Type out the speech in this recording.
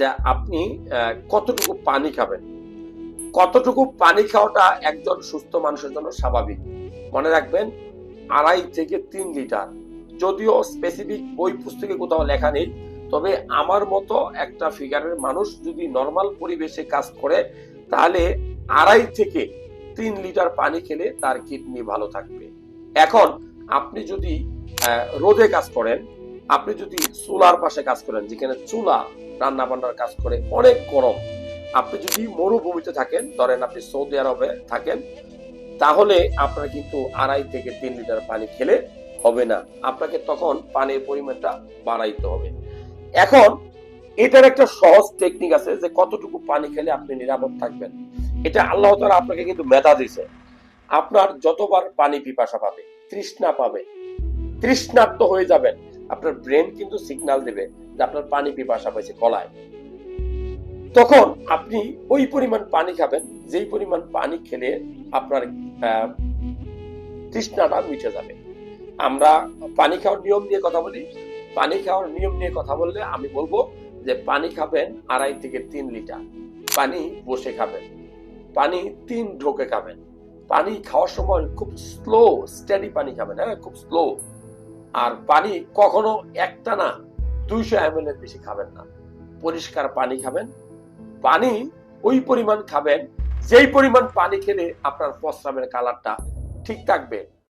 যে আপনি কতটুকু পানি খাবেন? কতটুকু পানি খাওয়াটা একজন সুস্থ মানুষের জন্য স্বাভাবিক? মনে রাখবেন, আড়াই থেকে তিন লিটার। যদিও স্পেসিফিক বই পুস্তকে কোথাও লেখা নেই, তবে আমার মতো একটা ফিগারের মানুষ যদি নর্মাল পরিবেশে কাজ করে, তাহলে আড়াই থেকে তিন লিটার পানি খেলে তার কিডনি ভালো থাকবে। এখন আপনি যদি রোদে কাজ করেন আপনি যদি চুলার পাশে কাজ করেন, যেখানে চুলা রান্না বান্নার কাজ করে অনেক গরম, আপনি যদি মরুভূমিতে থাকেন, ধরেন আপনি সৌদি আরবে থাকেন, তাহলে আপনার কিন্তু আড়াই থেকে তিন লিটার পানি খেলে হবে না। আপনাকে তখন পানির পরিমাণটা বাড়াইতে হবে। এখন, এটার একটা সহজ টেকনিক আছে যে কতটুকু পানি খেলে আপনি নিরাপদ থাকবেন। এটা আল্লাহ তাআলা আপনাকে কিন্তু মেধা দিছে আপনার যতবার পানি পিপাসা পাবে, তৃষ্ণা পাবে, তৃষ্ণার্ত হয়ে যাবেন। আপনার ব্রেন কিন্তু সিগন্যাল দেবে যে আপনার পানি পিপাসা পাইছে, গলায়। তখন আপনি ওই পরিমাণ পানি খাবেন, যেই পরিমাণ পানি খেলে আপনার তৃষ্ণাটা মিটে যাবে। আমরা পানি খাওয়ার নিয়ম নিয়ে কথা বলি। পানি খাওয়ার নিয়ম নিয়ে কথা বললে আমি বলব যে পানি খাবেন আড়াই থেকে তিন লিটার। পানি বসে খাবেন। পানি তিন ঢোকে খাবেন। পানি খাওয়ার সময় খুব স্লো স্টেডি পানি খাবেন হ্যাঁ খুব স্লো আর পানি কখনো একটা না, দুইশো এম এর বেশি খাবেন না। পরিষ্কার পানি খাবেন। পানি ওই পরিমাণ খাবেন, যেই পরিমাণ পানি খেলে আপনার প্রস্রাবের কালারটা ঠিক থাকবে।